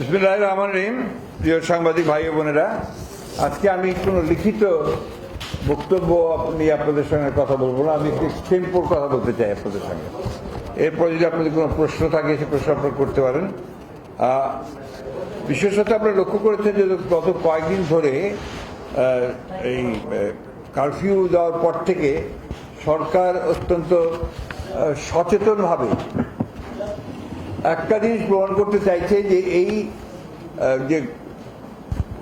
বিসমুল্লাহ রহমান রহিম। প্রিয় সাংবাদিক ভাই বোনেরা, আজকে আমি কোনো লিখিত বক্তব্য নিয়ে আপনাদের সঙ্গে কথা বলব না। আমি একটু সিম্পল কথা বলতে চাই আপনাদের সঙ্গে। এরপর যদি আপনাদের কোনো প্রশ্ন থাকে, সে প্রশ্ন আপনারা করতে পারেন। বিশেষত আপনারা লক্ষ্য করেছেন যে গত কয়েকদিন ধরে এই কারফিউ দেওয়ার পর থেকে সরকার অত্যন্ত সচেতনভাবে একটা জিনিস প্রমাণ করতে চাইছে যে এই যে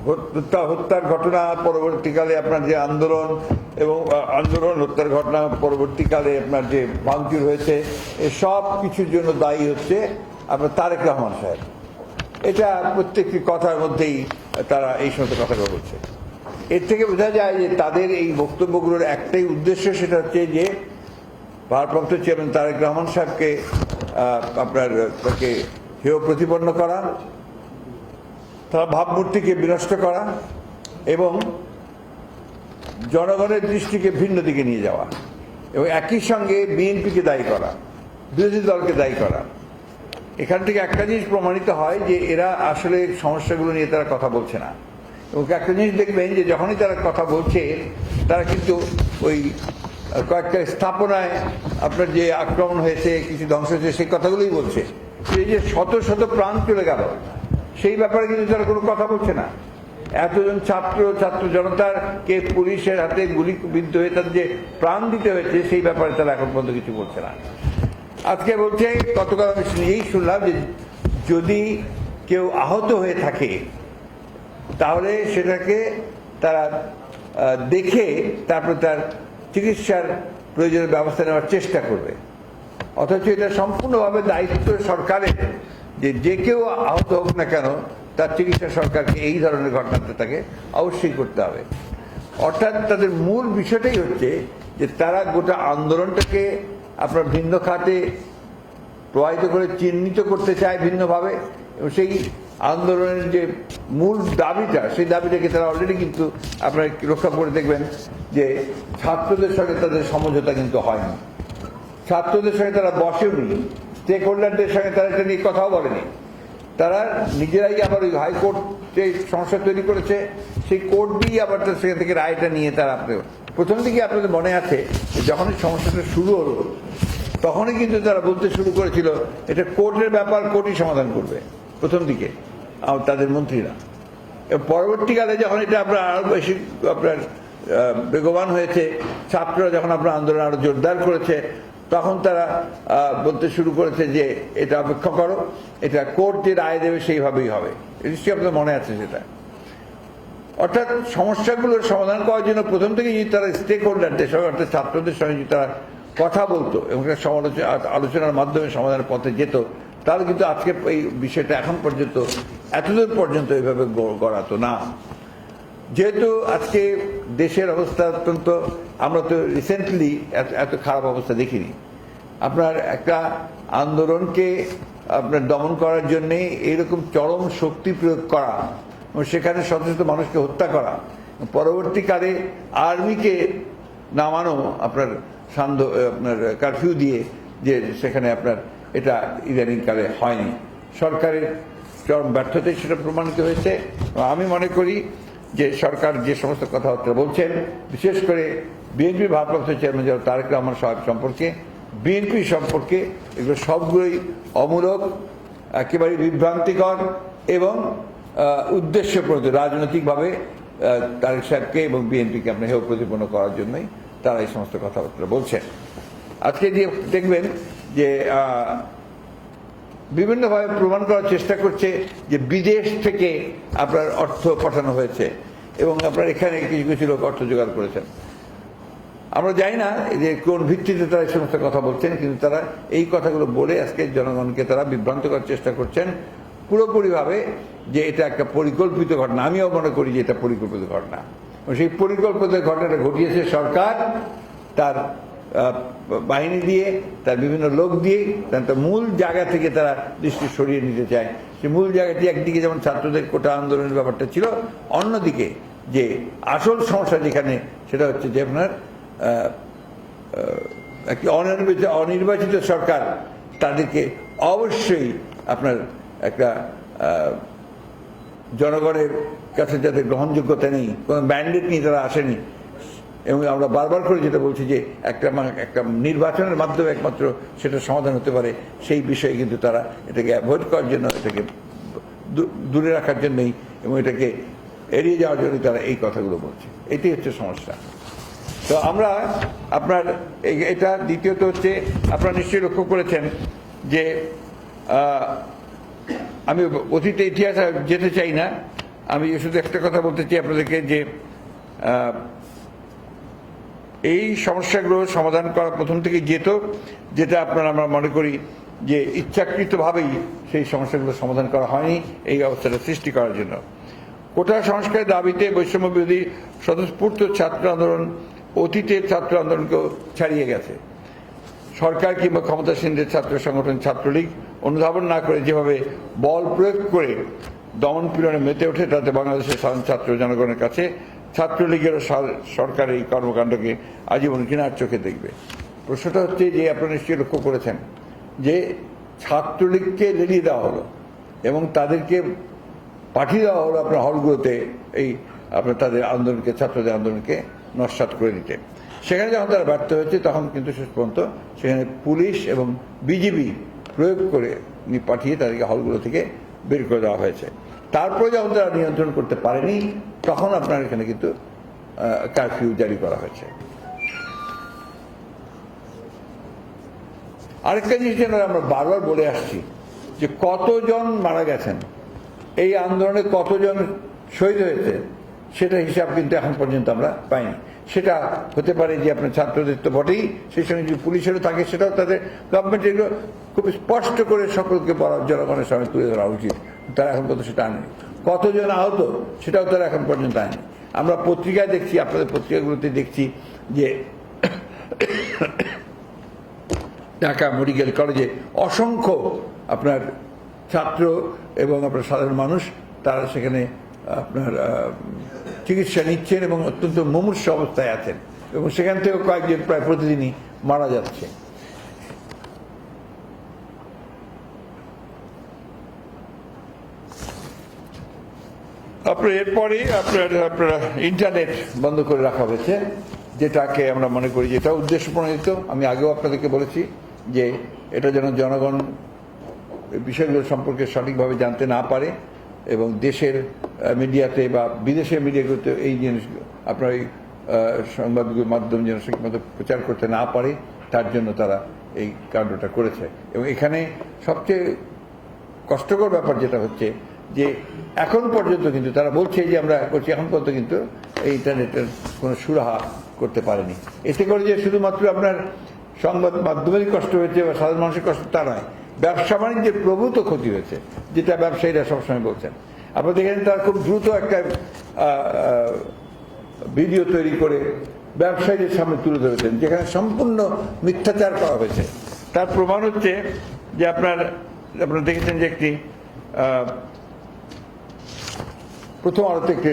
হত্যা, হত্যার ঘটনা পরবর্তীকালে আপনার যে আন্দোলন এবং আন্দোলন, হত্যার ঘটনা পরবর্তীকালে আপনার যে ভাঙচুর হয়েছে সব কিছুর জন্য দায়ী হচ্ছে আপনার তারেক রহমান সাহেব। এটা প্রত্যেকটি কথার মধ্যেই তারা এই সমস্ত কথাগুলো বলছে। এর থেকে বোঝা যায় যে তাদের এই বক্তব্যগুলোর একটাই উদ্দেশ্য, সেটা হচ্ছে যে ভারপ্রাপ্ত চেয়ারম্যান তারেক রহমান সাহেবকে আপনার তাকে হেয় প্রতিপন্ন করা, তার ভাবমূর্তিকে বিনষ্ট করা এবং জনগণের দৃষ্টিকে ভিন্ন দিকে নিয়ে যাওয়া এবং একই সঙ্গে বিএনপিকে দায়ী করা, বিরোধী দলকে দায়ী করা। এখান থেকে একটা জিনিস প্রমাণিত হয় যে এরা আসলে সমস্যাগুলো নিয়ে তারা কথা বলছে না। এবং একটা জিনিস দেখবেন যে যখনই তারা কথা বলছে, তারা কিন্তু ওই কয়েকটা স্থাপনায় আপনার যে আক্রমণ হয়েছে, কিছু ধ্বংস হয়েছে, সেই কথাগুলোই বলছে। এই যে শত শত প্রাণ চলে গেল, সেই ব্যাপারে কিন্তু তারা কোনো কথা বলছে না। এতজন ছাত্র ছাত্র জনতার কে পুলিশের হাতে গুলি বিদ্ধ হয়ে তাদের যে প্রাণ দিতে হয়েছে, সেই ব্যাপারে তারা এখন পর্যন্ত কিছু বলছে না। আজকে বলছে, গতকাল আমি নিজেই শুনলাম যে যদি কেউ আহত হয়ে থাকে, তাহলে সেটাকে তারা দেখে তারপর তার চিকিৎসার প্রয়োজনীয় ব্যবস্থা নেওয়ার চেষ্টা করবে। অথচ এটা সম্পূর্ণভাবে দায়িত্ব সরকারের, যে যে কেউ আহত হোক না কেন, তার চিকিৎসা সরকারকে এই ধরনের ঘটনাতে তাকে অবশ্যই করতে হবে। অর্থাৎ তাদের মূল বিষয়টাই হচ্ছে যে তারা গোটা আন্দোলনটাকে আপনার ভিন্ন খাতে প্রবাহিত করে চিহ্নিত করতে চায় ভিন্নভাবে এবং সেই আন্দোলনের যে মূল দাবিটা, সেই দাবিটাকে তারা অলরেডি কিন্তু আপনারা রক্ষা করে দেখবেন যে ছাত্রদের সঙ্গে তাদের সমঝোতা কিন্তু হয়নি। ছাত্রদের সঙ্গে তারা বসেওনি স্টেক হোল্ডারদের সঙ্গে তারা এটা নিয়ে কথাও বলেনি। তারা নিজেরাই আবার ওই হাইকোর্ট যে সমস্যা তৈরি করেছে, সেই কোর্ট দিয়েই আবার সেখান থেকে রায়টা নিয়ে তারা আপনার প্রথম দিকে আপনাদের মনে আছে যে যখন এই সমস্যাটা শুরু হলো, তখনই কিন্তু তারা বলতে শুরু করেছিল, এটা কোর্টের ব্যাপার, কোর্টই সমাধান করবে। প্রথম দিকে। তাদের মন্ত্রীরা। পরবর্তীকালে যখন এটা আপনার আরও বেশি আপনার বেগবান হয়েছে, ছাত্ররা যখন আপনার আন্দোলন আরও জোরদার করেছে, তখন তারা বলতে শুরু করেছে যে এটা অপেক্ষা করো, এটা কোর্ট যে রায় দেবে সেইভাবেই হবে। নিশ্চয়ই আপনার মনে আছে সেটা। অর্থাৎ সমস্যাগুলোর সমাধান করার জন্য প্রথম থেকে যদি তারা স্টেক হোল্ডারদের সঙ্গে, অর্থাৎ ছাত্রদের সঙ্গে যদি তারা কথা বলতো এবং সমালোচনা, আলোচনার মাধ্যমে সমাধানের পথে যেত, তাহলে কিন্তু আজকে এই বিষয়টা এখন পর্যন্ত এতদূর পর্যন্ত এভাবে গড়াতো না। যেহেতু আজকে দেশের অবস্থা অত্যন্ত, আমরা তো রিসেন্টলি এত খারাপ অবস্থা দেখিনি। আপনার একটা আন্দোলনকে আপনার দমন করার জন্য এইরকম চরম শক্তি প্রয়োগ করা সেখানে শত শত মানুষকে হত্যা করা, পরবর্তীকালে আর্মিকে নামানো আপনার সান্ধ্য আপনার কারফিউ দিয়ে যে সেখানে আপনার এটা ইদানিংকালে হয়নি। সরকারের চরম ব্যর্থতায় সেটা প্রমাণিত হয়েছে। আমি মনে করি যে সরকার যে সমস্ত কথাবার্তা বলছেন বিশেষ করে বিএনপি ভারপ্রাপ্ত চেয়ারম্যান যারা তারেক রহমান সাহেব সম্পর্কে বিএনপি সম্পর্কে এগুলো সবগুলোই অমূলক একেবারে বিভ্রান্তিকর এবং আহ, উদ্দেশ্যপ্রদ রাজনৈতিকভাবে তারেক সাহেবকে এবং বিএনপিকে আপনি হেয় প্রতিপন্ন করার জন্যই তারা এই সমস্ত কথাবার্তা বলছেন। আজকে যে দেখবেন যে বিভিন্নভাবে প্রমাণ করার চেষ্টা করছে যে বিদেশ থেকে আপনার অর্থ পাঠানো হয়েছে এবং আপনার এখানে কিছু কিছু লোক অর্থ জোগাড় করেছেন। আমরা জানি না যে কোন ভিত্তিতে তারা এই সমস্ত কথা বলছেন, কিন্তু তারা এই কথাগুলো বলে আজকে জনগণকে তারা বিভ্রান্ত করার চেষ্টা করছেন পুরোপুরিভাবে যে এটা একটা পরিকল্পিত ঘটনা। আমিও মনে করি যে এটা পরিকল্পিত ঘটনা। সেই পরিকল্পিত ঘটনাটা ঘটিয়েছে সরকার, তার বাহিনী দিয়ে, তার বিভিন্ন লোক দিয়ে, তার মূল জায়গা থেকে তারা দৃষ্টি সরিয়ে নিতে চায়। সেই মূল জায়গাটি একদিকে যেমন ছাত্রদের কোটা আন্দোলনের ব্যাপারটা ছিল, অন্যদিকে যে আসল সমস্যা যেখানে, সেটা হচ্ছে যে আপনার একটি অনির্বাচিত অনির্বাচিত সরকার, তাদেরকে অবশ্যই আপনার একটা জনগণের কাছে যাদের গ্রহণযোগ্যতা নেই, কোনো ব্যান্ডেড নিয়ে তারা আসেনি এবং আমরা বারবার করে যেটা বলছি যে একটা একটা নির্বাচনের মাধ্যমে একমাত্র সেটা সমাধান হতে পারে, সেই বিষয়ে কিন্তু তারা এটাকে অ্যাভয়েড করার জন্য, এটাকে দূরে রাখার জন্যই এবং এটাকে এড়িয়ে যাওয়ার জন্য তারা এই কথাগুলো বলছে। এটাই হচ্ছে সমস্যা। তো আমরা আপনার এটা দ্বিতীয়ত হচ্ছে, আপনারা নিশ্চয়ই লক্ষ্য করেছেন যে আমি অতীতে ইতিহাসে যেতে চাই না। আমি শুধু একটা কথা বলতে চাই আপনাদেরকে যে এই সমস্যাগুলো সমাধান করা প্রথম থেকে যেত, যেটা আপনারা আমরা মনে করি যে ইচ্ছাকৃতভাবেই সেই সমস্যাগুলো সমাধান করা হয়নি এই অবস্থাটা সৃষ্টি করার জন্য। কোটা সংস্কারের দাবিতে বৈষম্য বিরোধী স্বতঃস্ফূর্ত ছাত্র আন্দোলন অতীতের ছাত্র আন্দোলনকেও ছাড়িয়ে গেছে। সরকার কিংবা ক্ষমতাসীনদের ছাত্র সংগঠন ছাত্রলীগ অনুধাবন না করে যেভাবে বল প্রয়োগ করে দমন পীড়নে মেতে ওঠে, তাতে বাংলাদেশের সাধারণ ছাত্র জনগণের কাছে ছাত্রলীগেরও সা- সরকার এই কর্মকাণ্ডকে আজীবন ঘৃণার চোখে দেখবে। প্রশ্নটা হচ্ছে যে আপনারা নিশ্চয়ই লক্ষ্য করেছেন যে ছাত্রলীগকে লেলিয়ে দেওয়া হলো এবং তাদেরকে পাঠিয়ে দেওয়া হলো আপনার হলগুলোতে এই আপনার তাদের আন্দোলনকে, ছাত্রদের আন্দোলনকে নস্বাত করে দিতে। সেখানে যখন তারা ব্যর্থ হয়েছে, তখন কিন্তু শেষ পর্যন্ত সেখানে পুলিশ এবং বিজিবি প্রয়োগ করে পাঠিয়ে তাদেরকে হলগুলো থেকে বের করে দেওয়া হয়েছে। তারপরে যখন তারা নিয়ন্ত্রণ করতে পারেনি, তখন আপনার এখানে কিন্তু কারফিউ জারি করা হয়েছে। আরেকটা জিনিস যেন আমরা বারবার বলে আসছি, যে কতজন মারা গেছেন, এই আন্দোলনে কতজন শহীদ হয়েছে, সেটা হিসাব কিন্তু এখন পর্যন্ত আমরা পাইনি। সেটা হতে পারে যে আপনার ছাত্রদের তো বটেই, সেই সঙ্গে যদি পুলিশেরও থাকে, সেটাও তাদের গভর্নমেন্ট এগুলো খুব স্পষ্ট করে সকলকে বলার জনগণের সামনে তুলে ধরা উচিত। তারা এখন পর্যন্ত সেটা আনেনি। কতজন আহত সেটাও তারা এখন পর্যন্ত আনেনি। আমরা পত্রিকায় দেখছি, আপনাদের পত্রিকাগুলোতে দেখছি যে ঢাকা মেডিকেল কলেজে অসংখ্য আপনার ছাত্র এবং আপনার সাধারণ মানুষ, তারা সেখানে আপনার চিকিৎসা নিচ্ছেন এবং অত্যন্ত মুমূর্ষ অবস্থায় আছেন। এবং সেখান থেকেও কয়েকজন প্রায় প্রতিদিনই মারা যাচ্ছে। আপনার এরপরে আপনার আপনার ইন্টারনেট বন্ধ করে রাখা হয়েছে, যেটাকে আমরা মনে করি যেটা উদ্দেশ্য প্রণোদিত আমি আগেও আপনাদেরকে বলেছি যে এটা যেন জনগণ বিষয়গুলো সম্পর্কে সঠিকভাবে জানতে না পারে এবং দেশের মিডিয়াতে বা বিদেশের মিডিয়াগুলোতে এই জিনিস আপনার এই সংবাদগুলোর মাধ্যম যেন ঠিকমতো প্রচার করতে না পারে, তার জন্য তারা এই কাণ্ডটা করেছে। এবং এখানে সবচেয়ে কষ্টকর ব্যাপার যেটা হচ্ছে যে এখন পর্যন্ত কিন্তু তারা বলছে যে আমরা করছি, এখন পর্যন্ত কিন্তু এই ইন্টারনেটের কোনো সুরাহা করতে পারেনি। এতে করে যে শুধুমাত্র আপনার সংবাদ মাধ্যমেরই কষ্ট হয়েছে বা সাধারণ মানুষের কষ্ট, তা নয়। ব্যবসা বাণিজ্যের প্রভূত ক্ষতি হয়েছে, যেটা ব্যবসায়ীরা সবসময় বলছেন। আপনারা দেখেন তারা খুব দ্রুত একটা ভিডিও তৈরি করে ব্যবসায়ীদের সামনে তুলে ধরেছেন, যেখানে সম্পূর্ণ মিথ্যাচার করা হয়েছে। তার প্রমাণ হচ্ছে যে আপনার, আপনারা দেখেছেন যে একটি প্রথম আলোতে একটি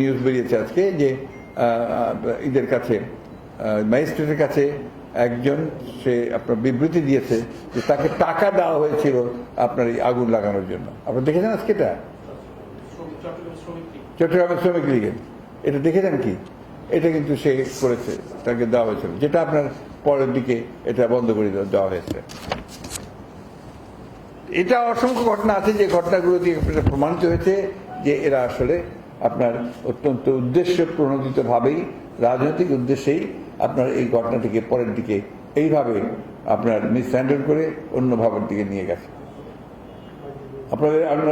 নিউজ বেরিয়েছে আজকে যে ঈদের কাছে ম্যাজিস্ট্রেটের কাছে একজন, সে আপনার বিবৃতি দিয়েছে যে তাকে টাকা দেওয়া হয়েছিল আপনার এই আগুন লাগানোর জন্য। আপনারা দেখেছেন আজকে এটা? চট্টগ্রামের শ্রমিক লীগের। এটা দেখেছেন কি? এটা কিন্তু সে করেছে, তাকে দেওয়া হয়েছিল। যেটা আপনার পরের দিকে এটা বন্ধ করে দেওয়া হয়েছে। এটা অসংখ্য ঘটনা আছে, যে ঘটনাগুলো দিয়ে প্রমাণিত হয়েছে। যে এরা আসলে আপনার অত্যন্ত উদ্দেশ্য প্রণোদিতভাবেই রাজনৈতিক উদ্দেশ্যেই আপনার এই ঘটনাটিকে পরের দিকে এইভাবে আপনার মিসহ্যান্ডেল করে অন্য ভাবের দিকে নিয়ে গেছে। আপনাদের অন্য,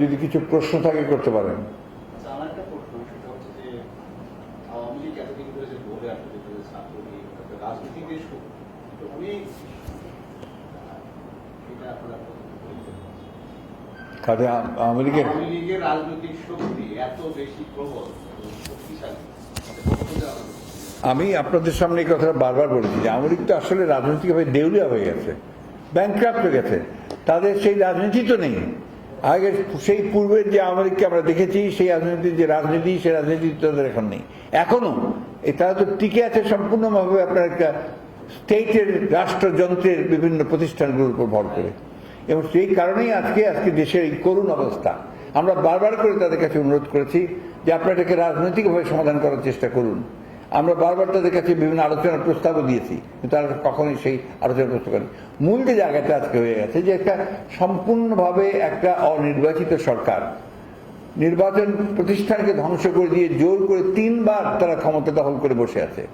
যদি কিছু প্রশ্ন থাকে করতে পারেন আচ্ছা, আমার একটা প্রশ্ন সেটা হচ্ছে যে আওয়ামী লীগ এতদিন ধরে যে বলে আসছে যে ছাত্রলীগ তারপরে রাজনীতিকের শক্তি তো অনেক এটা আপনারা বলছেন। কাজে আওয়ামী লীগের রাজনৈতিক শক্তি এত বেশি প্রবল শক্তিশালী? আমি আপনাদের সামনে এই কথাটা বারবার বলেছি যে আওয়ামী লীগ তো আসলে রাজনৈতিকভাবে দেউলিয়া হয়ে গেছে ব্যাংক্রাফ্ট হয়ে গেছে। তাদের সেই রাজনীতি তো নেই। আগে সেই পূর্বের যে আওয়ামী লীগকে আমরা দেখেছি সেই রাজনীতির যে রাজনীতি সেই রাজনীতি তাদের এখন নেই। এখনও এই তারা তো টিকে আছে সম্পূর্ণভাবে আপনার একটা স্টেটের রাষ্ট্রযন্ত্রের বিভিন্ন প্রতিষ্ঠানগুলোর উপর ভর করে। এবং সেই কারণেই আজকে আজকে দেশের এই করুণ অবস্থা। আমরা বারবার করে তাদের কাছে অনুরোধ করেছি যে আপনারা এটাকে রাজনৈতিকভাবে সমাধান করার চেষ্টা করুন। আমরা বারবার তাদের কাছে বিভিন্ন আলোচনার প্রস্তাবও দিয়েছি, কিন্তু তারা কখনোই সেই আলোচনা প্রস্তাব করেন। মূল যে জায়গাটা আজকে হয়ে গেছে, যে একটা সম্পূর্ণভাবে একটা অনির্বাচিত সরকার। নির্বাচন প্রতিষ্ঠানকে ধ্বংস করে দিয়ে জোর করে তিনবার তারা ক্ষমতা দখল করে বসে আছে।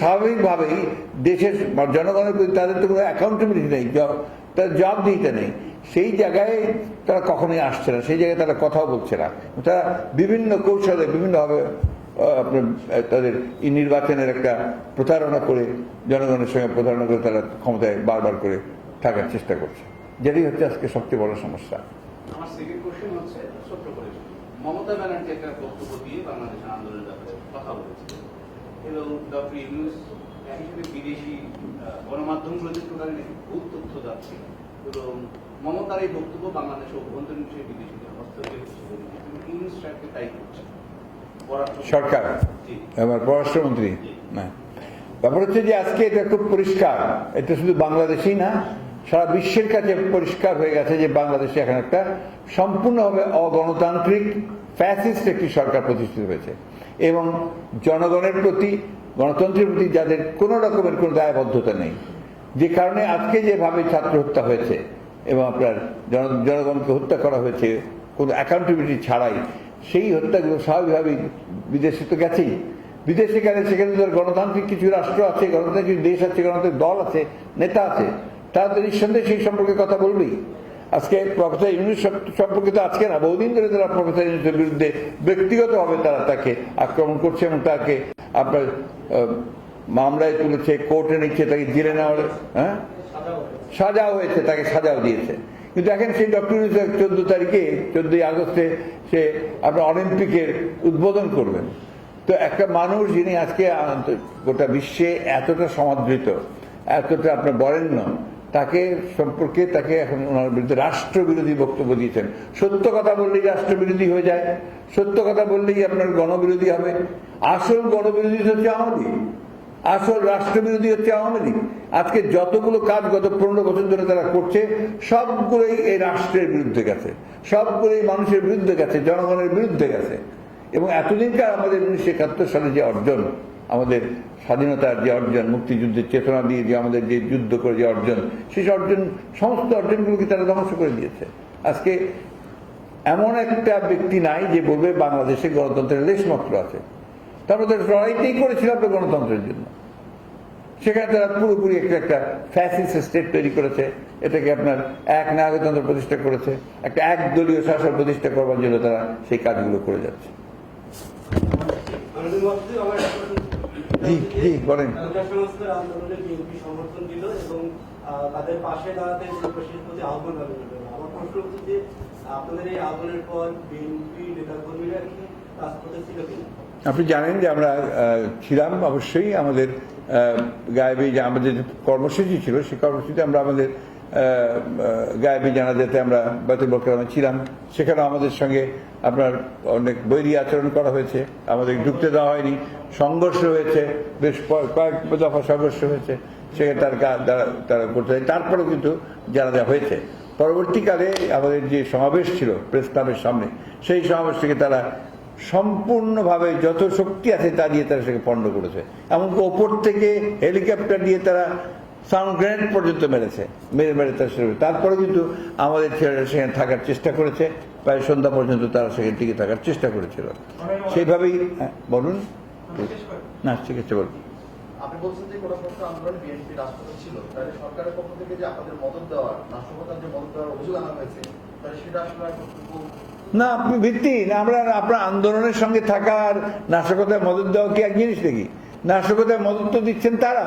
স্বাভাবিকভাবেই দেশের জনগণের প্রতি তাদের তো কোনো অ্যাকাউন্টেবিলিটি নেই তার জবাব দিতে নেই। সেই জায়গায় তারা কখনোই আসছে না, সেই জায়গায় তারা কথাও বলছে না। তারা বিভিন্ন কৌশলে বিভিন্নভাবে তাদের এই নির্বাচনের একটা প্রতারণা করে, জনগণের সঙ্গে প্রতারণা করে তারা ক্ষমতায় বারবার করে থাকার চেষ্টা করছে। যেটাই হচ্ছে আজকে সবচেয়ে বড় সমস্যা। মমতা ব্যানার্জি একটা বক্তব্য দিয়ে বাংলাদেশের আন্দোলনের ব্যাপারে কথা বলেছিলেন। এবং ডক্টর ইউনুস হিসেবে বিদেশি গণমাধ্যমগুলোতে টোটালি ভুল তথ্য যাচ্ছে এবং মমতার এই বক্তব্য বাংলাদেশের অভ্যন্তরীণ বিষয়ে বিদেশিদের হস্তক্ষেপ। ইউনুস সাহেবকে তাই করছে। সরকার? এবার পররাষ্ট্রমন্ত্রী? না। ব্যাপার হচ্ছে যে আজকে এটা খুব পরিষ্কার। এটা শুধু বাংলাদেশেই না সারা বিশ্বের কাছে পরিষ্কার হয়ে গেছে যে বাংলাদেশে এখন একটা সম্পূর্ণভাবে অগণতান্ত্রিক ফ্যাসিস্ট একটি সরকার প্রতিষ্ঠিত হয়েছে এবং জনগণের প্রতি, গণতন্ত্রের প্রতি যাদের কোনো রকমের কোনো দায়বদ্ধতা নেই, যে কারণে আজকে যেভাবে ছাত্র হত্যা হয়েছে এবং আপনার জন- জনগণকে হত্যা করা হয়েছে, কোনো অ্যাকাউন্টেবিলিটি ছাড়াই, সেই হত্যাগুলো স্বাভাবিকভাবেই বিদেশে তো গেছেই। বিদেশে গেলে সেখানে ধর গণতান্ত্রিক কিছু রাষ্ট্র আছে, গণতান্ত্রিক দেশ আছে, গণতান্ত্রিক দল আছে, নেতা আছে। তারা তো নিঃসন্দেহে সেই সম্পর্কে কথা বলবেই। আজকে প্রফেসর ইউনুস সম্পর্কে তো আজকে না, বহুদিন ধরে তারা প্রফেসর ইউনুসের বিরুদ্ধে ব্যক্তিগতভাবে তারা তাকে আক্রমণ করছে এবং তাকে আপনার মামলায় তুলেছে, কোর্টে নিচ্ছে, তাকে জেলে নেওয়ার হ্যাঁ? সাজাও হয়েছে, তাকে সাজাও দিয়েছে। কিন্তু এখন সেই ডক্টর চোদ্দ তারিখে, চোদ্দই আগস্টে সে আপনার অলিম্পিকের উদ্বোধন করবেন। তো একটা মানুষ যিনি আজকে গোটা বিশ্বে এতটা সমাদৃত, এতটা আপনার বরেণ্য তাকে সম্পর্কে তাকে এখন ওনার বিরুদ্ধে রাষ্ট্রবিরোধী বক্তব্য দিয়েছেন। সত্য কথা বললেই রাষ্ট্রবিরোধী হয়ে যায়। সত্য কথা বললেই আপনার গণবিরোধী হবে। আসল গণবিরোধী হচ্ছে আওয়ামী আসল রাষ্ট্রবিরোধী হচ্ছে আওয়ামী লীগ। আজকে যতগুলো কাজ গত পনেরো বছর ধরে তারা করছে, সবগুলোই এই রাষ্ট্রের বিরুদ্ধে গেছে। সবগুলোই মানুষের বিরুদ্ধে গেছে, জনগণের বিরুদ্ধে গেছে। এবং এতদিনকার আমাদের উনিশশো একাত্তর সালে যে অর্জন আমাদের স্বাধীনতার যে অর্জন, মুক্তিযুদ্ধের চেতনা দিয়ে যে আমাদের যে যুদ্ধ করে যে অর্জন সেই অর্জন, সমস্ত অর্জনগুলোকে তারা ধ্বংস করে দিয়েছে। আজকে এমন একটা ব্যক্তি নাই যে বলবে বাংলাদেশে গণতন্ত্রের লেশমাত্র আছে। তারা লড়াইতেই করেছিল গণতন্ত্রের জন্য। সেখানে তারা পুরোপুরি একটা একটা ফ্যাসিস্ট স্টেট তৈরি করেছে। এটাকে আপনার এক নাগতন্ত্র প্রতিষ্ঠা করেছে। একটা একদলীয় শাসন প্রতিষ্ঠা করবার জন্য তারা সেই কাজগুলো করে যাচ্ছে। জি, জি, বলেন। আন্দোলনে বিএনপি সমর্থন দিল এবং তাদের পাশে দাঁড়াতে দেশবাসীর প্রতি আহ্বান জানানো আমার প্রশ্ন হচ্ছে যে আপনাদের এই আহ্বানের পর বিএনপি নেতাকর্মীরা কি রাজপথে ছিল কিনা আপনি জানেন যে আমরা ছিলাম অবশ্যই আমাদের আহ, গায়েবী যে আমাদের কর্মসূচি ছিল সেই কর্মসূচিতে আমরা আমাদের গায়েবী জানাজাতে আমরা বাতিল বকরামে ছিলাম। সেখানে আমাদের সঙ্গে আপনার অনেক বৈরী আচরণ করা হয়েছে। আমাদের ঢুকতে দেওয়া হয়নি। সংঘর্ষ হয়েছে। বেশ কয়েক দফা সংঘর্ষ হয়েছে। সেখানে তারা- তারা করতে হয়। তারপরেও কিন্তু জানাজা হয়েছে। পরবর্তীকালে আমাদের যে সমাবেশ ছিল প্রেস ক্লাবের সামনে, সেই সমাবেশ থেকে তারা সম্পূর্ণভাবে যত শক্তি আছে তা দিয়ে তারা সেটাকে পণ্ড করেছে। এমনকি ওপর থেকে হেলিকপ্টার দিয়ে তারা সাউন্ড গ্রেনেড পর্যন্ত মেরেছে মেরে মেরে তারা সেটা- তারপরে কিন্তু আমাদের ছেলেরা সেখানে থাকার চেষ্টা করেছে প্রায় সন্ধ্যা পর্যন্ত তারা সেখানে টিকে থাকার চেষ্টা করেছিল। সেইভাবেই হ্যাঁ, বলুন। না ঠিক আছে বলুন। আপনি বলছেন যে কোনো পক্ষ আন্দোলনে বিএনপি রাষ্ট্রপতি ছিল তাহলে সরকারের পক্ষ থেকে যে আপনাদের মদত দেওয়ার নাশকতার যে মদত দেওয়ার অভিযোগ আনা হয়েছে তাহলে সেটা আসলে না আপনি ভিত্তি না আমরা আপনার আন্দোলনের সঙ্গে থাকা আর নাশকতায় মদত দেওয়া কি এক জিনিস নাকি? নাশকতায় মদত তো দিচ্ছেন তারা।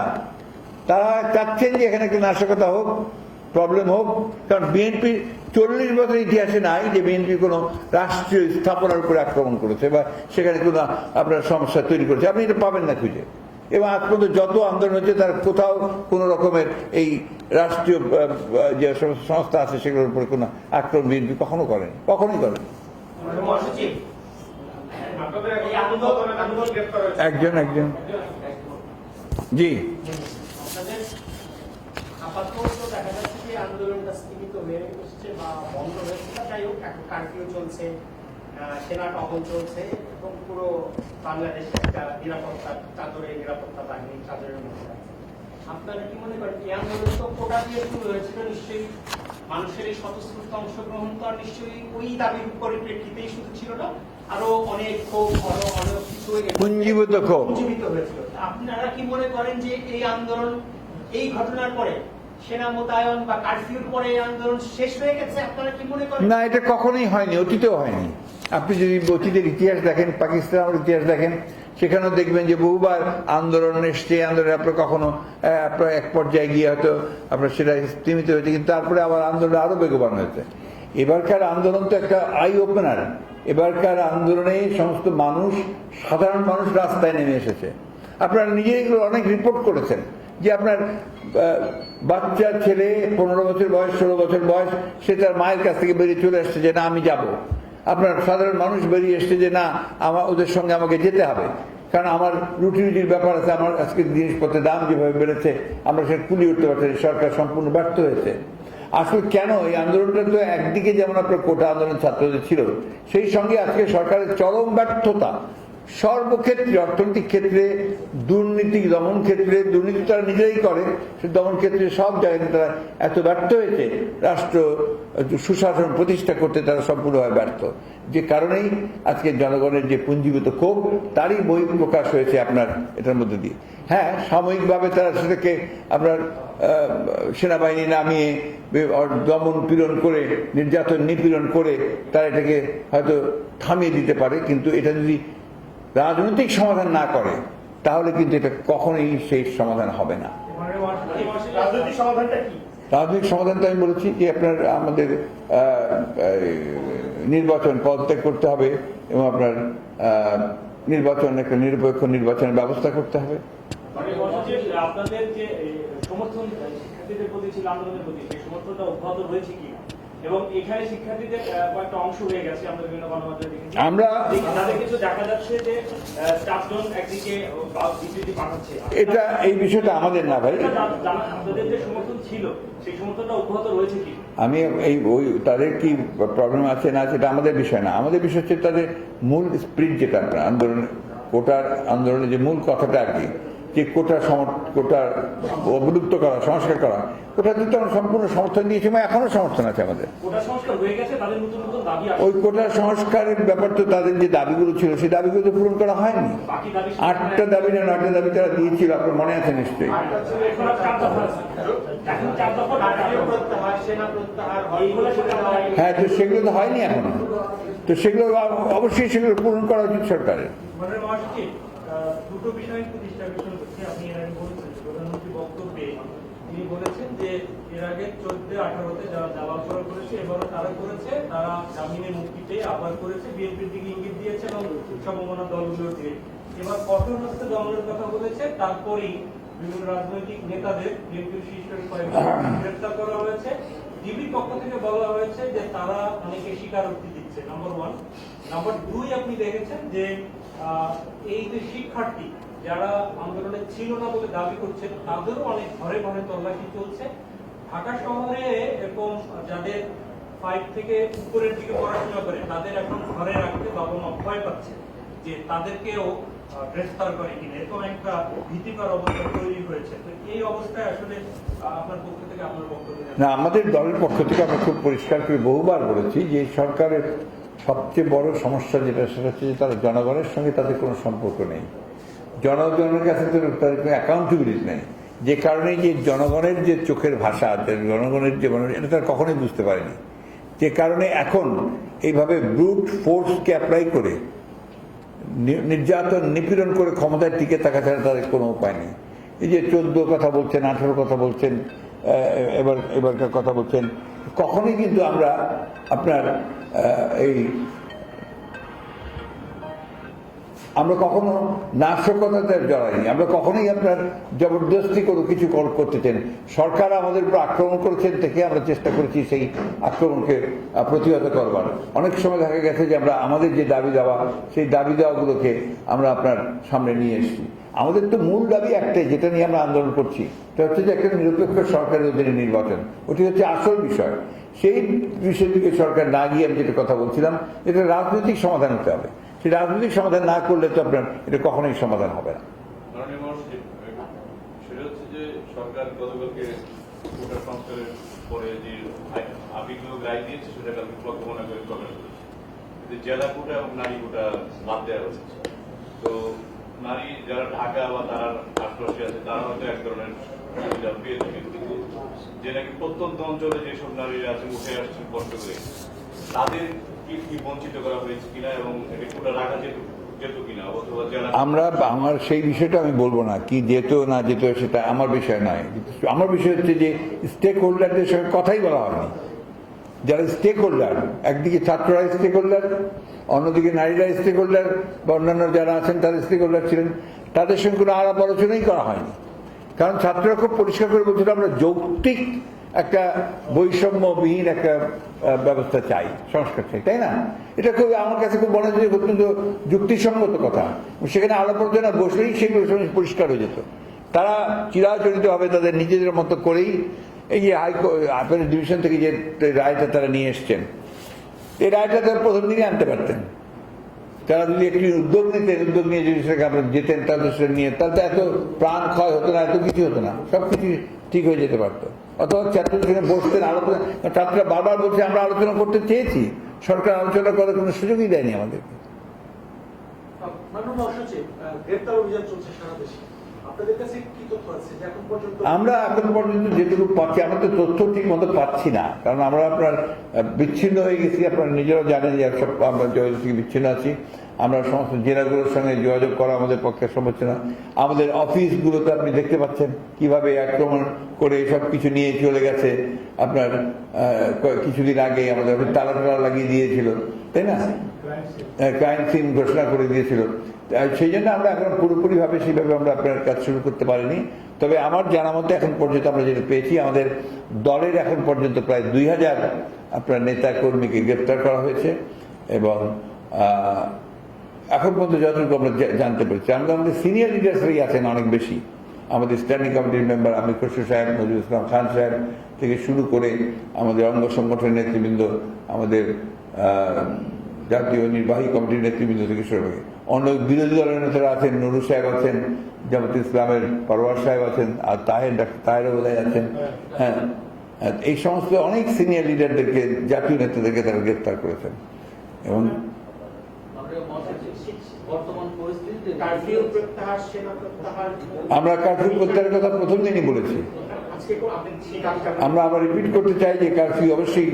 তারা চাচ্ছেন যে এখানে একটা নাশকতা হোক প্রবলেম হোক কারণ বিএনপি চল্লিশ বছর ইতিহাসে নাই যে বিএনপি কোনো রাষ্ট্রীয় স্থাপনার উপরে আক্রমণ করেছে বা সেখানে কোনো আপনার সমস্যা তৈরি করেছে। আপনি এটা পাবেন না খুঁজে। এবং আজ পর্যন্ত যত আন্দোলন হচ্ছে তার কোথাও কোনো রকমের এই রাষ্ট্রীয় যে সমস্ত সংস্থা আছে সেগুলোর উপরে কোনো আক্রমণ বিএনপি কখনো করেন। কখনোই করেন। একজন একজন। জি। আপাতত দেখা যাচ্ছে যে আন্দোলনটা স্থগিত হয়ে এসছে বা বন্ধ হয়েছে যাই হোক এখন কারফিউ চলছে সেনা টহল চলছে এবং পুরো বাংলাদেশ একটা নিরাপত্তা চাদরে নিরাপত্তা বাহিনী চাদরের মধ্যে আছে। আপনারা কি মনে করেন এই আন্দোলন তো কোটা দিয়ে শুরু হয়েছিল নিশ্চয়ই? মানুষের এই স্বতঃস্ফূর্ত অংশগ্রহণ তো আর নিশ্চয়ই ওই দাবির পরিপ্রেক্ষিতেই শুধু ছিল না আরও অনেক ক্ষোভ আরও অনেক কিছু। পুঞ্জীভূত হয়েছিল। আপনারা কি মনে করেন যে এই আন্দোলন এই ঘটনার পরে সেনা বা পরে আন্দোলন শেষ হয়ে গেছে, আপনারা কি মনে করেন? না, এটা কখনোই হয়নি, অতীতেও হয়নি। আপনি যদি অতীতের ইতিহাস দেখেন পাকিস্তান আমার ইতিহাস দেখেন, সেখানেও দেখবেন যে বহুবার আন্দোলন এসছে আন্দোলন আপনার কখনো আপনার এক পর্যায়ে গিয়ে হয়তো আপনার সেটা স্তীমিত হয়েছে, কিন্তু তারপরে আবার আন্দোলন আরও বেগবান হয়েছে। এবারকার আন্দোলন তো একটা আই ওপেনার এবারকার আন্দোলনে সমস্ত মানুষ, সাধারণ মানুষ রাস্তায় নেমে এসেছে। আপনারা নিজেই অনেক রিপোর্ট করেছেন। যে আপনার বাচ্চা, ছেলে, পনেরো বছর বয়স, ষোলো বছর বয়স, সে তার মায়ের কাছ থেকে বেরিয়ে চলে আসছে যে, না, আমি যাব আপনার সাধারণ মানুষ বেরিয়ে এসছে যে, না আমার ওদের সঙ্গে আমাকে যেতে হবে কারণ আমার রুটি রুটির ব্যাপার আছে, আমার আজকে জিনিসপত্রের দাম যেভাবে বেড়েছে, আমরা সে কুলিয়ে উঠতে পারছি। সরকার সম্পূর্ণ ব্যর্থ হয়েছে আসলে কেন এই আন্দোলনটা তো একদিকে যেমন আপনার কোটা আন্দোলন ছাত্রদের ছিল, সেই সঙ্গে আজকে সরকারের চরম ব্যর্থতা সর্বক্ষেত্রে, অর্থনৈতিক ক্ষেত্রে, দুর্নীতি, দমন ক্ষেত্রে, দুর্নীতি তারা নিজেরাই করে সে দমন ক্ষেত্রে সব জায়গায় তারা এত ব্যর্থ হয়েছে, রাষ্ট্র সুশাসন প্রতিষ্ঠা করতে তারা সম্পূর্ণভাবে ব্যর্থ। যে কারণেই আজকে জনগণের যে পুঞ্জীভূত ক্ষোভ, তারই বই প্রকাশ হয়েছে আপনার এটার মধ্যে দিয়ে। হ্যাঁ সাময়িকভাবে তারা সেটাকে আপনার সেনাবাহিনী নামিয়ে দমন পীড়ন করে, নির্যাতন নিপীড়ন করে, তারা এটাকে হয়তো থামিয়ে দিতে পারে, কিন্তু এটা যদি রাজনৈতিক সমাধান না করে তাহলে কিন্তু এটা কখনোই সেই সমাধান হবে না। রাজনৈতিক সমাধানটা সমাধান তো আমি বলেছি যে আপনার আমাদের নির্বাচন পদত্যাগ করতে হবে এবং আপনার নির্বাচন একটা নিরপেক্ষ নির্বাচনের ব্যবস্থা করতে হবে। মানে আপনাদের যে সমর্থন শিক্ষার্থীদের প্রতি ছিল আন্দোলনের প্রতি সেই সমর্থনটা অব্যাহত রয়েছে কি? এবং এখানে শিক্ষার্থীদের কয়েকটা অংশ হয়ে গেছে আমরা বিভিন্ন গণমাধ্যমে দেখেছি। আমরা- তাদের কিছু দেখা যাচ্ছে যে চারজন একদিকে বিবৃতি পাঠাচ্ছে। এটা এই বিষয়টা আমাদের না ভাই। আপনাদের যে সমর্থন ছিল সেই সমর্থনটা অব্যাহত রয়েছে কি? আমি এই ওই তাদের কি প্রবলেম আছে না সেটা আমাদের বিষয় না। আমাদের বিষয় হচ্ছে তাদের মূল স্প্রিট যেটা আন্দোলন কোটার আন্দোলনের যে মূল কথাটা আর কি। যে কোটা কোটার অবলুপ্ত করা সংস্কার করা কোটা দিতে আমরা সম্পূর্ণ সমর্থন দিয়েছি এবং এখনও সমর্থন আছে আমাদের। কোটা সংস্কার হয়ে গেছে তাদের নতুন নতুন দাবি আসছে। ওই কোটা সংস্কারের ব্যাপার তো তাদের যে দাবিগুলো ছিল সেই দাবিগুলো তো পূরণ করা হয়নি। আটটা দাবি না নয়টা দাবি তারা দিয়েছিল আপনার মনে আছে নিশ্চয়ই? হয়। হ্যাঁ তো সেগুলো তো হয়নি এখনও। তো সেগুলো অবশ্যই সেগুলো পূরণ করা উচিত সরকারের। মানে দুটো বিষয় একটু দৃষ্টাকর্ষণ করছি, আপনি এর আগে বলেছেন, প্রধানমন্ত্রী বক্তব্যে তিনি বলেছেন যে এর আগে চোদ্দ আঠারোতে যারা জ্বালাও করা করেছে, এবারও তারা করেছে, তারা জামিনে মুক্তি পেয়ে আবার করেছে, বিএনপির দিকে ইঙ্গিত দিয়েছে এবং সমমনা দলগুলোর দিকে। এবার কঠোর হস্তে দমনের কথা বলেছে, তারপরেই বিভিন্ন রাজনৈতিক নেতাদের বিএনপির শীর্ষ কয়েকজন গ্রেপ্তার করা হয়েছে। ডিবির পক্ষ থেকে বলা হয়েছে যে তারা অনেকে স্বীকারোক্তি দিচ্ছে নাম্বার ওয়ান নাম্বার দুই আপনি দেখেছেন যে এই যে শিক্ষার্থী যারা আন্দোলনে ছিল না বলে দাবি করছে তাদেরও অনেক ঘরে ঘরে তল্লাশি চলছে। ঢাকা শহরে এরকম যাদের ফাইভ থেকে উপরের দিকে পড়াশোনা করে, তাদের এখন ঘরে রাখতে বাবা মা ভয় পাচ্ছে যে তাদেরকেও গ্রেফতার করে কিনা। এরকম একটা ভীতিকর অবস্থা তৈরি হয়েছে। তো এই অবস্থায় আসলে আপনার পক্ষ থেকে আপনার বক্তব্য না, আমাদের দলের পক্ষ থেকে আমরা খুব পরিষ্কার করে বহুবার বলেছি যে সরকারের সবচেয়ে বড় সমস্যা যেটা, সেটা হচ্ছে যে তারা জনগণের সঙ্গে তাদের কোনো সম্পর্ক নেই। জনগণের কাছে তাদের কোনো অ্যাকাউন্টেবিলিটি নেই। যে কারণে যে জনগণের যে চোখের ভাষা জনগণের যে মানুষ এটা তারা কখনোই বুঝতে পারেনি। যে কারণে এখন এইভাবে ব্রুট ফোর্সকে অ্যাপ্লাই করে নির্যাতন, নিপীড়ন করে ক্ষমতায় টিকে থাকা ছাড়া তাদের কোনো উপায় নেই। এই যে চোদ্দ কথা বলছেন, আঠারো কথা বলছেন এবার, এবারকার কথা বলছেন কখনোই কিন্তু আমরা আপনার এই, আমরা কখনো নাশকতাতে জড়াইনি। আমরা কখনোই আপনার জবরদস্তি করে কিছু কর- করতে চাই সরকার আমাদের উপর আক্রমণ করেছেন থেকে আমরা চেষ্টা করেছি সেই আক্রমণকে প্রতিহত করবার। অনেক সময় দেখা গেছে যে আমরা, আমাদের যে দাবি দেওয়া, সেই দাবি দেওয়াগুলোকে আমরা আপনার সামনে নিয়ে এসেছি। আমাদের তো মূল দাবি একটাই, যেটা নিয়ে আমরা আন্দোলন করছি। সেটা হচ্ছে যে একটা নিরপেক্ষ সরকারের অধীনে নির্বাচন। ওটি হচ্ছে আসল বিষয়। সেই বিষয় থেকে সরকার না গিয়ে আমি যেটা কথা বলছিলাম, এটা রাজনৈতিক সমাধান হতে হবে। সেই রাজনৈতিক সমাধান না করলে তো আপনার এটা কখনোই সমাধান হবে না। হচ্ছে সরকার গতকালকে দিয়েছে, সেটা করে জেলা কোটা এবং নারী কোটা বাদ দেওয়া হয়েছে। তো নারী যারা ঢাকা বা তার আশপাশে আছে, তারা হয়তো এক ধরনের সুবিধা পেয়ে থাকে। কিন্তু যে নাকি প্রত্যন্ত অঞ্চলে যেসব নারীরা আছে উঠে আসছেন কষ্ট করে, তাদের কি কি বঞ্চিত করা হয়েছে কিনা এবং এটা কোটা রাখা যেত আমরা আমার সেই বিষয়টা আমি বলব না, কি যেত না যেত সেটা আমার বিষয় নয়। আমার বিষয় হচ্ছে যে স্টেক হোল্ডারদের সঙ্গে কথাই বলা হয়নি। যারা স্টে হোল্ডার একদিকে ছাত্ররা স্টে হোল্ডার অন্যদিকে নারীরা স্টে হোল্ডার বা অন্যান্য যারা আছেন তারা স্টে হোল্ডার ছিলেন, তাদের সঙ্গে কোনো আলাপ আলোচনাই করা হয়নি। কারণ ছাত্ররা খুব পরিষ্কার করে বলছিল আমরা যৌক্তিক একটা বৈষম্যবিহীন একটা ব্যবস্থা চাই, সংস্কার চাই। তাই না? এটা খুব, আমার কাছে খুব মনে হচ্ছে অত্যন্ত যুক্তিসঙ্গত কথা। সেখানে আলাপ আলোচনা বসলেই সেগুলো পরিষ্কার হয়ে যেত। তারা চিরাচরিতভাবে তাদের নিজেদের মতো করেই এই যে হাইকোর্ট ডিভিশন থেকে যে রায়টা তারা নিয়ে এসছেন, এই রায়টা তারা প্রথম দিনই আনতে পারতেন। তারা যদি একটি উদ্যোগ নিতেন, উদ্যোগ নিয়ে যদি সেটাকে আপনার যেতেন তাদের সেটা নিয়ে তাহলে এত প্রাণ ক্ষয় হতো না, এত কিছু হতো না। সব কিছু ঠিক হয়ে যেতে পারতো। অথবা ছাত্রদের সঙ্গে বসতেন, আলোচনা ছাত্ররা বারবার বলছে, আমরা আলোচনা করতে চেয়েছি। সরকার আলোচনা করার কোনো সুযোগই দেয়নি আমাদেরকে। গ্রেপ্তার অভিযান চলছে সারা দেশে। আমরা এখন পর্যন্ত যেটুকু পাচ্ছি, আমরা তো তথ্য ঠিক মতো পাচ্ছি না। কারণ আমরা আপনার বিচ্ছিন্ন হয়ে গেছি। আপনারা নিজেরাও জানেন যে সব আমরা যোগাযোগ থেকে বিচ্ছিন্ন আছি। আমরা সমস্ত জেলাগুলোর সঙ্গে যোগাযোগ করা আমাদের পক্ষে সম্ভব না। আমাদের অফিসগুলোতে আপনি দেখতে পাচ্ছেন কীভাবে আক্রমণ করে সব কিছু নিয়ে চলে গেছে। আপনার কিছুদিন আগে আমাদের তালা টালা লাগিয়ে দিয়েছিল। তাই না? ক্রাইম সিন ঘোষণা করে দিয়েছিল। সেই জন্য আমরা এখন পুরোপুরিভাবে সেইভাবে আমরা আপনার কাজ শুরু করতে পারিনি। তবে আমার জানা মতে এখন পর্যন্ত আমরা যেটা পেয়েছি, আমাদের দলের এখন পর্যন্ত প্রায় দুই হাজার আপনার নেতা কর্মীকে গ্রেপ্তার করা হয়েছে এবং এখন পর্যন্ত যতটুকু আমরা জানতে পেরেছি। আমরা আমাদের সিনিয়র লিডার্সরাই আছেন অনেক বেশি। আমাদের স্ট্যান্ডিং কমিটির মেম্বার আমির খসরু সাহেব, নজরুল ইসলাম খান সাহেব থেকে শুরু করে আমাদের অঙ্গ সংগঠনের নেতৃবৃন্দ, আমাদের জাতীয় নির্বাহী কমিটির নেতৃবৃন্দ থেকে শুরু করে অন্য বিরোধী দলের নেতারা আছেন নুরু সাহেব আছেন জামাত ইসলামের পরওয়ার সাহেব আছেন আর তাহের ডাক্তার তাহেরও বোধহয় আছেন। হ্যাঁ হ্যাঁ, এই সমস্ত অনেক সিনিয়র লিডারদেরকে জাতীয় নেতাদেরকে তারা গ্রেপ্তার করেছেন। এবং আমরা কার্ফিউ প্রত্যাহারের কথা প্রথম দিনই বলেছি। আমরা আবার রিপিট করতে চাই যে কারফিউ অবশ্যই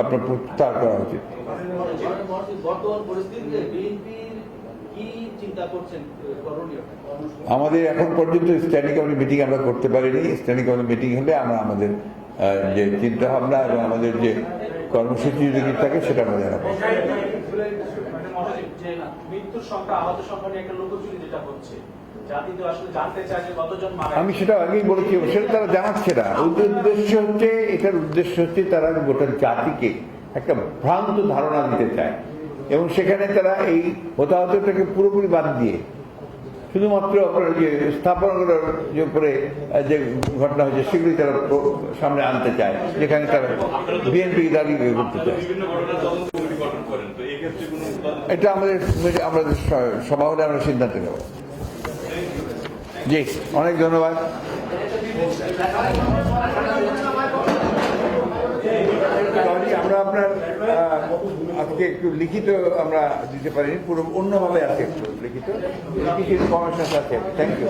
আপনার প্রত্যাহার করা উচিত। আমাদের এখন পর্যন্ত স্ট্যান্ডিং কমিটি মিটিং আমরা করতে পারিনি। স্ট্যান্ডিং কমিটি মিটিং হলে আমরা আমাদের যে চিন্তা ভাবনা এবং আমাদের যে কর্মসূচি যদি থাকে, সেটা আমরা জানাব। আমি সেটা আগেই বলেছি, সেটা তারা জানাচ্ছে না। উদ্দেশ্য হচ্ছে, এটার উদ্দেশ্য হচ্ছে তারা গোটা জাতিকে একটা ভ্রান্ত ধারণা দিতে চায়। এবং সেখানে তারা এই হতাহতটাকে পুরোপুরি বাদ দিয়ে, শুধুমাত্র যে স্থাপনাগুলোর যে উপরে যে ঘটনা হয়েছে, সেগুলি তারা সামনে আনতে চায়, যেখানে তারা বিএনপি দাঁড়িয়ে করতে চায়। এটা আমাদের আমাদের সভা হলে আমরা সিদ্ধান্ত নেব। জি, অনেক ধন্যবাদ। আমরা আপনার আজকে একটু লিখিত আমরা দিতে পারিনি, পুরো অন্যভাবে আছে একটু লিখিত। লিখিত ইনফরমেশন আছে। Thank you